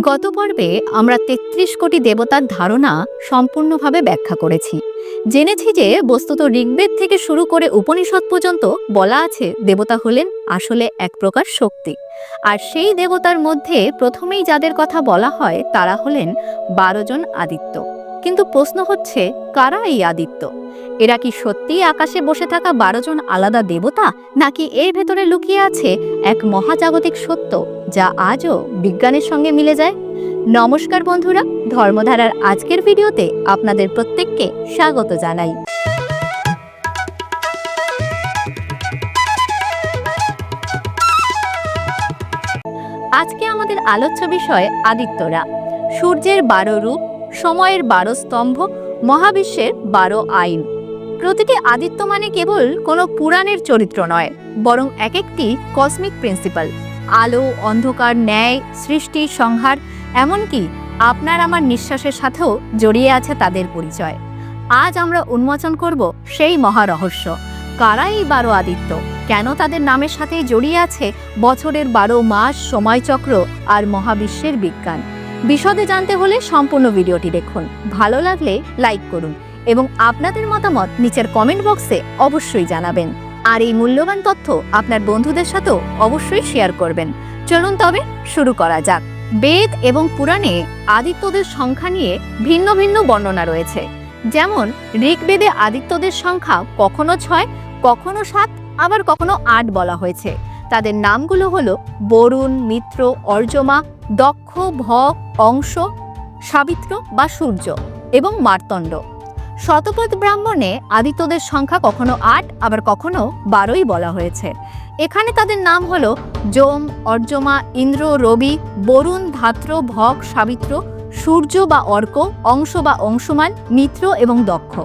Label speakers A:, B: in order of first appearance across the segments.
A: গত পর্বে আমরা তেত্রিশ কোটি দেবতার ধারণা সম্পূর্ণভাবে ব্যাখ্যা করেছি। জেনেছি যে বস্তুত ঋগ্বেদ থেকে শুরু করে উপনিষদ পর্যন্ত বলা আছে দেবতা হলেন আসলে এক প্রকার শক্তি। আর সেই দেবতার মধ্যে প্রথমেই যাদের কথা বলা হয় তারা হলেন বারো জন আদিত্য। কিন্তু প্রশ্ন হচ্ছে, কারা এই আদিত্য? এরা কি সত্যিই আকাশে বসে থাকা বারো জন আলাদা দেবতা, নাকি এর ভেতরে লুকিয়ে আছে এক মহাজাগতিক সত্য যা আজও বিজ্ঞানের সঙ্গে মিলে যায়? নমস্কার বন্ধুরা, ধর্মধারার আজকের ভিডিওতে আপনাদের প্রত্যেককে স্বাগত জানাই। আজকে আমাদের আলোচ্য বিষয় আদিত্যরা। সূর্যের বারো রূপ সময়ের বারো স্তম্ভ, মহাবিশ্বের বারো আইন। প্রতিটি আদিত্য মানে কেবল কোনো পুরাণের চরিত্র নয়, বরং এক একটি কসমিক প্রিন্সিপাল আলো, অন্ধকার, ন্যায়, সৃষ্টি, সংহার, এমনকি আপনার আমার নিঃশ্বাসের সাথেও জড়িয়ে আছে তাদের পরিচয়। আজ আমরা উন্মোচন করব সেই মহারহস্য। কারা এই বারো আদিত্য? কেন তাদের নামের সাথে জড়িয়ে আছে বছরের বারো মাস সময়চক্র আর মহাবিশ্বের বিজ্ঞান? বিশদে জানতে হলে সম্পূর্ণ ভিডিওটি দেখুন। ভালো লাগলে লাইক করুন এবং আপনাদের মতামত নিচের কমেন্ট বক্সে অবশ্যই জানাবেন। আর এই মূল্যবান তথ্য আপনার বন্ধুদের সাথেও অবশ্যই শেয়ার করবেন। চলুন তবে শুরু করা যাক। বেদ এবং পুরাণে আদিত্যদের সংখ্যা নিয়ে ভিন্ন ভিন্ন বর্ণনা রয়েছে। যেমন, ঋগ্বেদে আদিত্যদের সংখ্যা কখনো ছয়, কখনো সাত, আবার কখনো আট বলা হয়েছে। তাদের নামগুলো হলো বরুণ, মিত্র, অর্জমা দক্ষ, ভক, অংশ, সাবিত্র বা সূর্য এবং মার্তণ্ড। শতপথ ব্রাহ্মণে আদিত্যদের সংখ্যা কখনো আট, আবার কখনো বারোই বলা হয়েছে। এখানে তাদের নাম হলো যোম, অর্জমা, ইন্দ্র, রবি, বরুণ, ধাত্র, ভক, সাবিত্র, সূর্য বা অর্ক, অংশ বা অংশমান, মিত্র এবং দক্ষ।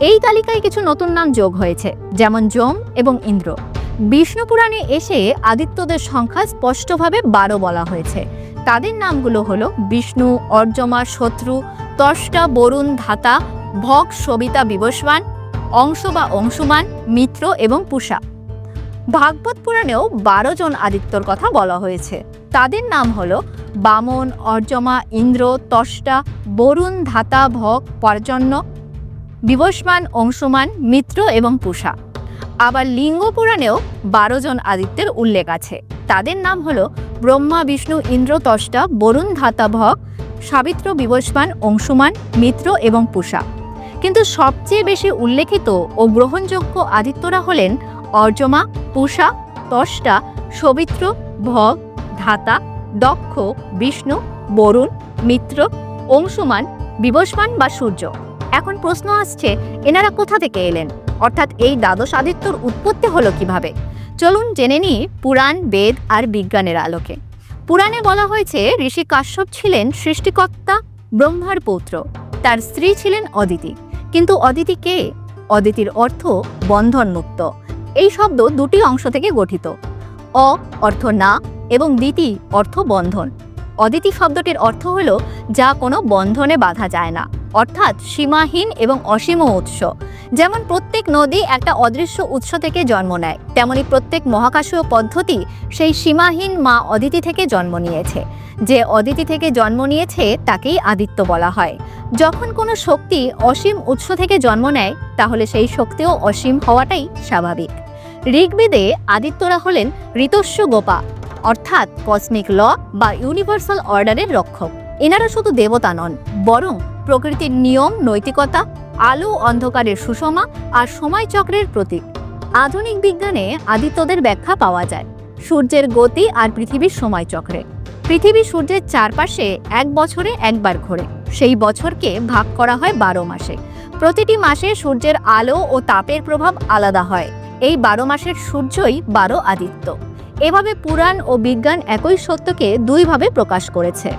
A: এই তালিকায় কিছু নতুন নাম যোগ হয়েছে, যেমন যম এবং ইন্দ্র। বিষ্ণু পুরাণে এসে আদিত্যদের সংখ্যা স্পষ্টভাবে বারো বলা হয়েছে। তাদের নামগুলো হলো বিষ্ণু, অর্জমা, শত্রু, তষ্টা, বরুণ, ধাতা ভগ সবিতা বিবস্বান অংশ বা অংশুমান, মিত্র এবং পুষা। ভাগবত পুরাণেও বারো জন আদিত্যর কথা বলা হয়েছে। তাদের নাম হলো বামন, অর্জমা, ইন্দ্র, তষ্টা, বরুণ, ধাতা ভগ পর্জন্য, বিবস্মান, অংশমান, মিত্র এবং পুষা। আবার লিঙ্গ পুরাণেও বারো জন আদিত্যের উল্লেখ আছে। তাদের নাম হলো ব্রহ্মা, বিষ্ণু, ইন্দ্র, তষ্টা, বরুণ, ধাতা, ভগ, সাবিত্র বিবস্মান অংশুমান, মিত্র এবং পুষা। কিন্তু সবচেয়ে বেশি উল্লেখিত ও গ্রহণযোগ্য আদিত্যরা হলেন অর্জমা, পুষা, তষ্টা, সবিত্র, ভগ, ধাতা, দক্ষ, বিষ্ণু, বরুণ, মিত্র, অংশুমান বিবস্মান বা সূর্য। এখন প্রশ্ন আসছে, এনারা কোথা থেকে এলেন? অর্থাৎ এই দ্বাদশ আদিত্যর উৎপত্তি হলো কীভাবে? চলুন জেনে নিই পুরাণ, বেদ আর বিজ্ঞানের আলোকে। পুরাণে বলা হয়েছে, ঋষি কাশ্যপ ছিলেন সৃষ্টিকর্তা ব্রহ্মার পৌত্র। তার স্ত্রী ছিলেন অদিতি। কিন্তু অদিতি কে? অদিতির অর্থ বন্ধন মুক্ত এই শব্দ দুটি অংশ থেকে গঠিত। অ অর্থ না এবং দিতি অর্থ বন্ধন। অদিতি শব্দটির অর্থ হলো, যা কোনো বন্ধনে বাধা যায় না। অর্থাৎ সীমাহীন এবং অসীম উৎস। যেমন প্রত্যেক নদী একটা অদৃশ্য উৎস থেকে জন্ম নেয়, তেমনি প্রত্যেক মহাকাশীয় পদ্ধতি সেই সীমাহীন মা অদিতি থেকে জন্ম নিয়েছে। যে অদিতি থেকে জন্ম নিয়েছে তাকেই আদিত্য বলা হয়। যখন কোনো শক্তি অসীম উৎস থেকে জন্ম নেয়, তাহলে সেই শক্তিও অসীম হওয়াটাই স্বাভাবিক। ঋগ্বেদে আদিত্যরা হলেন ঋতস্য গোপা, অর্থাৎ কসমিক ল বা ইউনিভার্সাল অর্ডারের রক্ষক। এনারা শুধু দেবতা নন, বরং প্রকৃতির নিয়ম, নৈতিকতা, আলো অন্ধকারের সুষমা আর সময়চক্রের প্রতীক। আধুনিক বিজ্ঞানে আদিত্যদের ব্যাখ্যা পাওয়া যায়, সূর্যের গতি আর পৃথিবীর সময়চক্রে পৃথিবী সূর্যের চারপাশে এক বছরে একবার ঘোরে, সেই বছরকে ভাগ করা হয় বারো মাসে। প্রতিটি মাসে সূর্যের আলো ও তাপের প্রভাব আলাদা হয়, এই বারো মাসের সূর্যই বারো আদিত্য। এভাবে পুরাণ ও বিজ্ঞান একই সত্যকে দুইভাবে প্রকাশ করেছে।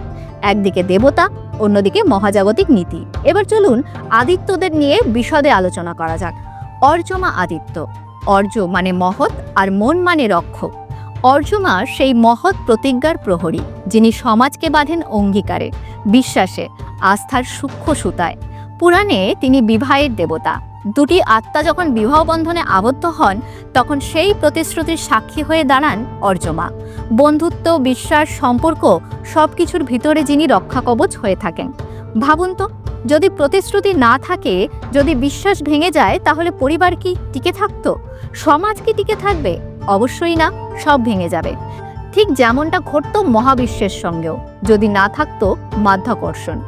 A: একদিকে দেবতা অন্যদিকে মহাজাগতিক নীতি। এবার চলুন আদিত্যদের নিয়ে বিশদে আলোচনা করা যাক। অর্জমা আদিত্য। অর্য মানে মহৎ আর মন মানে রক্ষক। অর্জমা সেই মহৎ প্রতিজ্ঞার প্রহরী, যিনি সমাজকে বাঁধেন অঙ্গীকারে, বিশ্বাসে, আস্থার সূক্ষ্ম সুতায়। পুরাণে তিনি বিবাহের দেবতা। দুটি আত্মা যখন বিবাহ বন্ধনে আবদ্ধ হন তখন সেই প্রতিশ্রুতির সাক্ষী হয়ে দাঁড়ান অর্জমা। বন্ধুত্ব, বিশ্বাস, সম্পর্ক সব কিছুর ভিতরে যিনি রক্ষা কবচ হয়ে থাকেন। ভাবুন তো, যদি প্রতিশ্রুতি না থাকে, যদি বিশ্বাস ভেঙে যায়, তাহলে পরিবার কি টিকে থাকতো? সমাজ কি টিকে থাকবে? অবশ্যই না, সব ভেঙে যাবে। ঠিক যেমনটা ঘটত মহাবিশ্বের সঙ্গেও, যদি না থাকতো মাধ্যাকর্ষণ।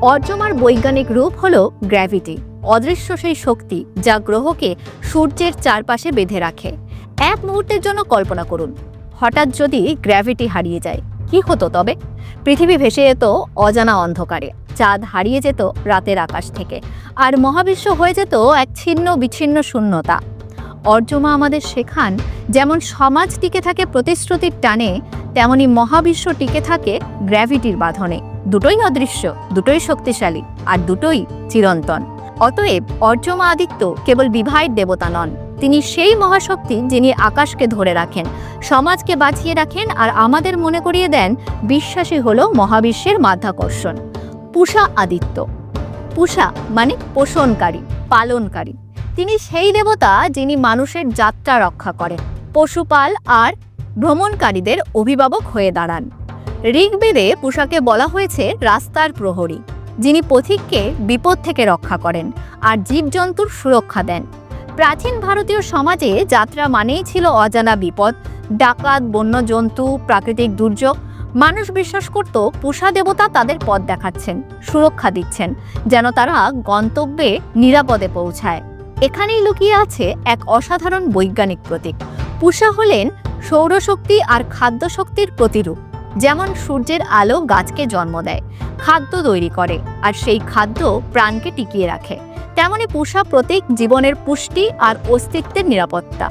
A: অর্জমার বৈজ্ঞানিক রূপ হলো গ্র্যাভিটি। অদৃশ্য সেই শক্তি যা গ্রহকে সূর্যের চারপাশে বেঁধে রাখে। এক মুহূর্তের জন্য কল্পনা করুন, হঠাৎ যদি গ্র্যাভিটি হারিয়ে যায়, কি হতো তবে? পৃথিবী ভেসে যেত অজানা অন্ধকারে, চাঁদ হারিয়ে যেত রাতের আকাশ থেকে, আর মহাবিশ্ব হয়ে যেত এক ছিন্ন বিচ্ছিন্ন শূন্যতা। অর্জমা আমাদের শেখান, যেমন সমাজ টিকে থাকে প্রতিশ্রুতির টানে, তেমনি মহাবিশ্ব টিকে থাকে গ্র্যাভিটির বাঁধনে। দুটোই অদৃশ্য, দুটোই শক্তিশালী, আর দুটোই চিরন্তন। অতএব অর্জমা আদিত্য কেবল বিবাহের দেবতা নন, তিনি সেই মহাশক্তি যিনি আকাশকে ধরে রাখেন, সমাজকে বাঁচিয়ে রাখেন আর আমাদের মনে করিয়ে দেন বিশ্বাসী হল মহাবিশ্বের মাধ্যাকর্ষণ। পুষা আদিত্য। পুষা মানে পোষণকারী, পালনকারী। তিনি সেই দেবতা যিনি মানুষের যাত্রা রক্ষা করেন, পশুপাল আর ভ্রমণকারীদের অভিভাবক হয়ে দাঁড়ান। ঋগ্বেদে পুষাকে বলা হয়েছে রাস্তার প্রহরী। যিনি পথিককে বিপদ থেকে রক্ষা করেন আর জীবজন্তুর সুরক্ষা দেন। প্রাচীন ভারতীয় সমাজে যাত্রা মানেই ছিল অজানা বিপদ, ডাকাত, বন্যজন্তু, প্রাকৃতিক দুর্যোগ। মানুষ বিশ্বাস করত পুষা দেবতা তাদের পথ দেখাচ্ছেন, সুরক্ষা দিচ্ছেন, যেন তারা গন্তব্যে নিরাপদে পৌঁছায়। এখানেই লুকিয়ে আছে এক অসাধারণ বৈজ্ঞানিক প্রতীক। পুষা হলেন সৌরশক্তি আর খাদ্য শক্তির প্রতিরূপ। যেমন সূর্যের আলো গাছকে জন্ম দেয়, খাদ্য তৈরি করে, আর সেই খাদ্য প্রাণকে টিকিয়ে রাখে। তেমনি পুষা প্রতীক জীবনের পুষ্টি আর অস্তিত্বের নিরাপত্তা।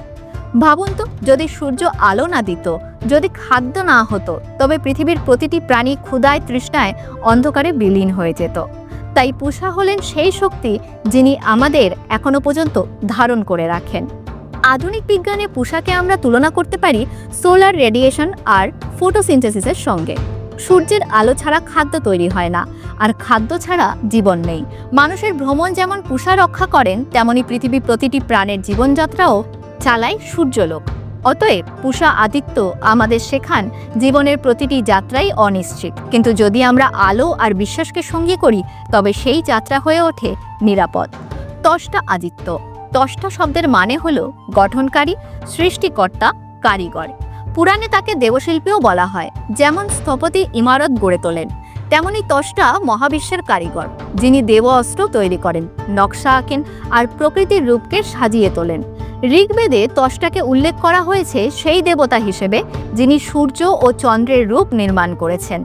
A: ভাবুন তো, যদি সূর্য আলো না দিত, যদি খাদ্য না হতো, তবে পৃথিবীর প্রতিটি প্রাণী ক্ষুদায় তৃষ্ণায় অন্ধকারে বিলীন হয়ে যেত। তাই পুষা হলেন সেই শক্তি যিনি আমাদের এখনও পর্যন্ত ধারণ করে রাখেন। আধুনিক বিজ্ঞানে পুষাকে আমরা তুলনা করতে পারি সোলার রেডিয়েশন আর ফটোসিনথেসিসের সঙ্গে। সূর্যের আলো ছাড়া খাদ্য তৈরি হয় না, আর খাদ্য ছাড়া জীবন নেই। মানুষের ভ্রমণ যেমন পুষা রক্ষা করেন, তেমনি পৃথিবী প্রতিটি প্রাণের জীবনযাত্রাও চালায় সূর্যলোক। অতএব পুষা আদিত্য আমাদের শেখান জীবনের প্রতিটি যাত্রাই অনিশ্চিত। কিন্তু যদি আমরা আলো আর বিশ্বাসকে সঙ্গী করি, তবে সেই যাত্রা হয়ে ওঠে নিরাপদ। তষ্টা আদিত্য। তষ্টা শব্দের মানে হলো গঠনকারী, সৃষ্টিকর্তা, কারিগর। পুরাণে তাকে দেবশিল্পীও বলা হয়, যেমন স্থপতি ইমারত গড়ে তোলেন, তেমনি তষ্টা মহাবিশ্বের কারিগর, যিনি দেব অস্ত্র তৈরি করেন, নকশা আঁকেন আর প্রকৃতির রূপকে সাজিয়ে তোলেন। ঋগ্বেদে তষ্টাকে উল্লেখ করা হয়েছে সেই দেবতা হিসেবে, যিনি সূর্য ও চন্দ্রের রূপ নির্মাণ করেছেন,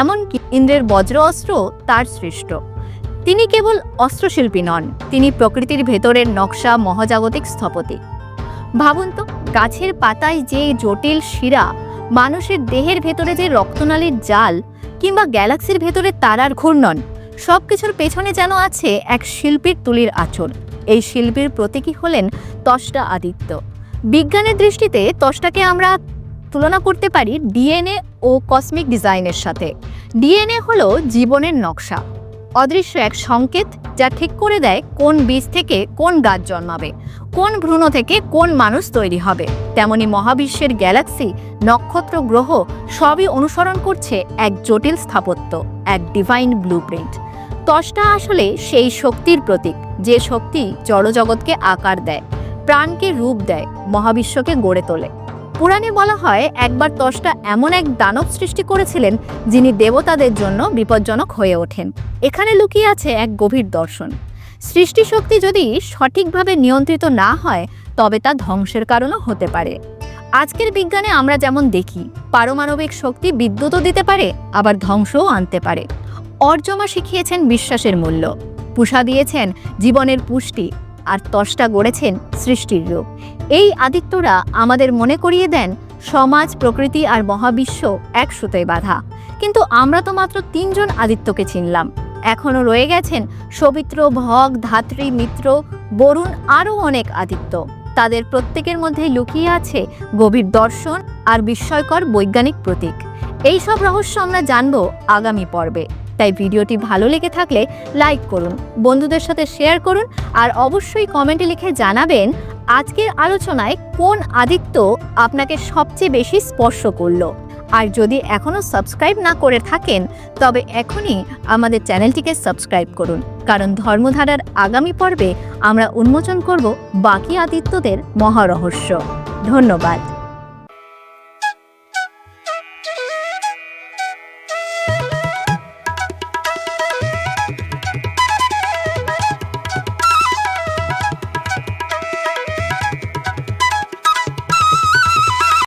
A: এমনকি ইন্দ্রের বজ্র অস্ত্র তার সৃষ্ট। তিনি কেবল অস্ত্রশিল্পী নন, তিনি প্রকৃতির ভেতরের নকশা মহাজাগতিক স্থপতি। ভাবুন তো, গাছের পাতায় যে জটিল শিরা, মানুষের দেহের ভেতরে যে রক্তনালীর জাল, কিংবা গ্যালাক্সির ভেতরে তারার ঘূর্ণন সব কিছুর পেছনে যেন আছে এক শিল্পীর তুলির আঁচল এই শিল্পীর প্রতীকী হলেন তষ্টা আদিত্য। বিজ্ঞানের দৃষ্টিতে তষ্টাকে আমরা তুলনা করতে পারি ডিএনএ ও কসমিক ডিজাইনের সাথে। ডিএনএ হলো জীবনের নকশা। অদৃশ্য এক সংকেত যা ঠিক করে দেয় কোন বীজ থেকে কোন গাছ জন্মাবে, কোন ভ্রূণ থেকে কোন মানুষ তৈরি হবে। তেমনি মহাবিশ্বের গ্যালাক্সি, নক্ষত্র গ্রহ সবই অনুসরণ করছে এক জটিল স্থাপত্য, এক ডিভাইন ব্লুপ্রিন্ট ত্বষ্টা আসলে সেই শক্তির প্রতীক, যে শক্তি জড়জগৎকে আকার দেয়, প্রাণকে রূপ দেয়, মহাবিশ্বকে গড়ে তোলে। পুরাণে বলা হয়, একবার ত্বষ্টা এমন এক দানব সৃষ্টি করেছিলেন, যিনি দেবতাদের জন্য বিপজ্জনক হয়ে ওঠেন। এখানে লুকিয়ে আছে এক গভীর দর্শন। সৃষ্টি শক্তি যদি সঠিকভাবে নিয়ন্ত্রিত না হয়, তবে তা ধ্বংসের কারণও হতে পারে। আজকের বিজ্ঞানে আমরা যেমন দেখি, পারমাণবিক শক্তি বিদ্যুৎও দিতে পারে, আবার ধ্বংসও আনতে পারে। অর্জমা শিখিয়েছেন বিশ্বাসের মূল্য। পুষা দিয়েছেন জীবনের পুষ্টি, আর তষ্টা গড়েছেন সৃষ্টির রূপ। এই আদিত্যরা আমাদের মনে করিয়ে দেন সমাজ, প্রকৃতি আর মহাবিশ্ব এক সুতোয় বাঁধা। কিন্তু আমরা তো মাত্র তিনজন আদিত্যকে চিনলাম। এখনও রয়ে গেছেন সবিত্র ভগ, ধাত্রী, মিত্র, বরুণ আরও অনেক আদিত্য। তাদের প্রত্যেকের মধ্যে লুকিয়ে আছে গভীর দর্শন আর বিস্ময়কর বৈজ্ঞানিক প্রতীক। এই সব রহস্য আমরা জানব আগামী পর্বে। তাই ভিডিওটি ভালো লেগে থাকলে লাইক করুন, বন্ধুদের সাথে শেয়ার করুন আর অবশ্যই কমেন্টে লিখে জানাবেন আজকের আলোচনায় কোন আদিত্য আপনাকে সবচেয়ে বেশি স্পর্শ করল? আর যদি এখনও সাবস্ক্রাইব না করে থাকেন, তবে এখনই আমাদের চ্যানেলটিকে সাবস্ক্রাইব করুন। কারণ ধর্মধারার আগামী পর্বে আমরা উন্মোচন করব বাকি আদিত্যদের মহারহস্য। ধন্যবাদ।